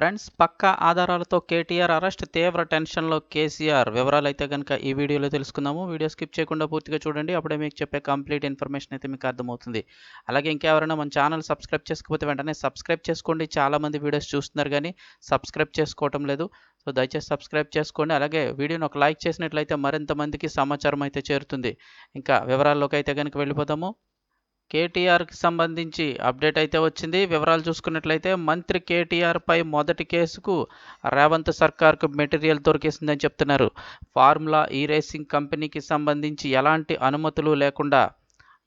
Friends పక్కా ఆధారాలతో KTR arrest తీవ్ర టెన్షన్లో కేసీఆర్. వివరాలు అయితే కనుక ఈ వీడియోలో తెలుసుకుందాము. వీడియో స్కిప్ చేయకుండా పూర్తిగా చూడండి. అప్పుడే మీకు చెప్పే కంప్లీట్ ఇన్ఫర్మేషన్ అయితే మీకు అర్థమవుతుంది. అలాగే ఇంకెవరైనా మన ఛానల్ సబ్స్క్రైబ్ చేసుకోకపోతే వెంటనే సబ్స్క్రైబ్ చేసుకోండి. చాలామంది వీడియోస్ చూస్తున్నారు కానీ సబ్స్క్రైబ్ చేసుకోవటం లేదు. సో దయచేసి సబ్స్క్రైబ్ చేసుకోండి. అలాగే వీడియోని ఒక లైక్ చేసినట్లయితే మరింత మందికి సమాచారం అయితే చేరుతుంది. ఇంకా వివరాల్లోకి అయితే కనుక వెళ్ళిపోతాము కేటీఆర్కి సంబంధించి అప్డేట్ అయితే వచ్చింది. వివరాలు చూసుకున్నట్లయితే మంత్రి కేటీఆర్పై మొదటి కేసుకు రేవంత్ సర్కార్కు మెటీరియల్ దొరికేసిందని చెప్తున్నారు. ఫార్ములా ఈ రేసింగ్ కంపెనీకి సంబంధించి ఎలాంటి అనుమతులు లేకుండా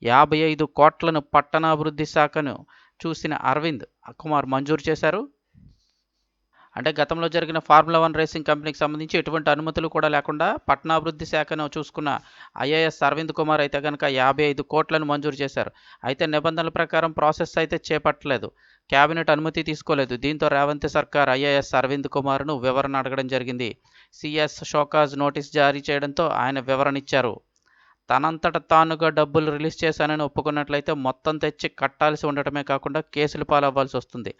యాభై ఐదు కోట్లను పట్టణాభివృద్ధి శాఖను చూసిన అరవింద్ కుమార్ మంజూరు చేశారు. అంటే గతంలో జరిగిన ఫార్ములా వన్ రేసింగ్ కంపెనీకి సంబంధించి ఎటువంటి అనుమతులు కూడా లేకుండా పట్టణాభివృద్ధి శాఖను చూసుకున్న ఐఏఎస్ అరవింద్ కుమార్ అయితే కనుక యాభై ఐదు కోట్లను మంజూరు చేశారు. అయితే నిబంధనల ప్రకారం ప్రాసెస్ అయితే చేపట్టలేదు. కేబినెట్ అనుమతి తీసుకోలేదు. దీంతో రేవంత్ సర్కార్ ఐఏఎస్ అరవింద్ కుమార్ను వివరణ అడగడం జరిగింది. సిఎస్ షోకాజ్ నోటీస్ జారీ చేయడంతో ఆయన వివరణ ఇచ్చారు. తనంతట తానుగా డబ్బులు రిలీజ్ చేశానని ఒప్పుకున్నట్లయితే మొత్తం తెచ్చి కట్టాల్సి ఉండటమే కాకుండా కేసులు పాలవ్వాల్సి వస్తుంది.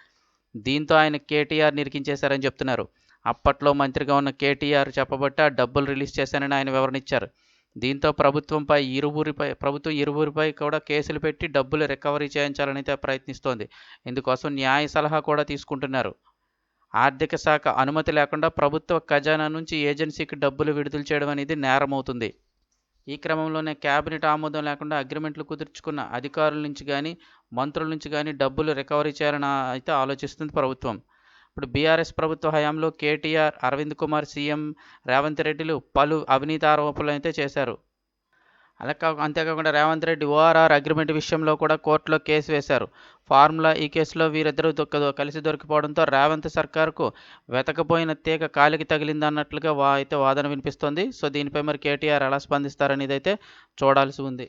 దీంతో ఆయన కేటీఆర్ నిరికించేశారని చెప్తున్నారు. అప్పట్లో మంత్రిగా ఉన్న కేటీఆర్ చెప్పబట్టి ఆ డబ్బులు రిలీజ్ చేశానని ఆయన వివరణ ఇచ్చారు. దీంతో ప్రభుత్వంపై ఇరువురిపై ప్రభుత్వం ఇరువురిపై కూడా కేసులు పెట్టి డబ్బులు రికవరీ చేయించాలని అయితే ప్రయత్నిస్తోంది. ఇందుకోసం న్యాయ సలహా కూడా తీసుకుంటున్నారు. ఆర్థిక శాఖ అనుమతి లేకుండా ప్రభుత్వ ఖజానా నుంచి ఏజెన్సీకి డబ్బులు విడుదల చేయడం అనేది నేరమవుతుంది. ఈ క్రమంలోనే కేబినెట్ ఆమోదం లేకుండా అగ్రిమెంట్లు కుదుర్చుకున్న అధికారుల నుంచి కానీ మంత్రుల నుంచి కానీ డబ్బులు రికవరీ చేయాలని అయితే ఆలోచిస్తుంది ప్రభుత్వం. ఇప్పుడు బీఆర్ఎస్ ప్రభుత్వ హయాంలో కేటీఆర్ అరవింద్ కుమార్ సీఎం రేవంత్ రెడ్డిలు పలు అవినీతి ఆరోపణలు అయితే చేశారు. అలా అంతేకాకుండా రేవంత్ రెడ్డి ఓఆర్ఆర్ అగ్రిమెంట్ విషయంలో కూడా కోర్టులో కేసు వేశారు. ఫార్ములా ఈ కేసులో వీరిద్దరూ దొక్క కలిసి దొరికిపోవడంతో రేవంత్ సర్కార్కు వెతకపోయిన తీగ కాలికి తగిలిందన్నట్లుగా వా అయితే వాదన వినిపిస్తోంది. సో దీనిపై మరి కేటీఆర్ ఎలా స్పందిస్తారనేది అయితే చూడాల్సి ఉంది.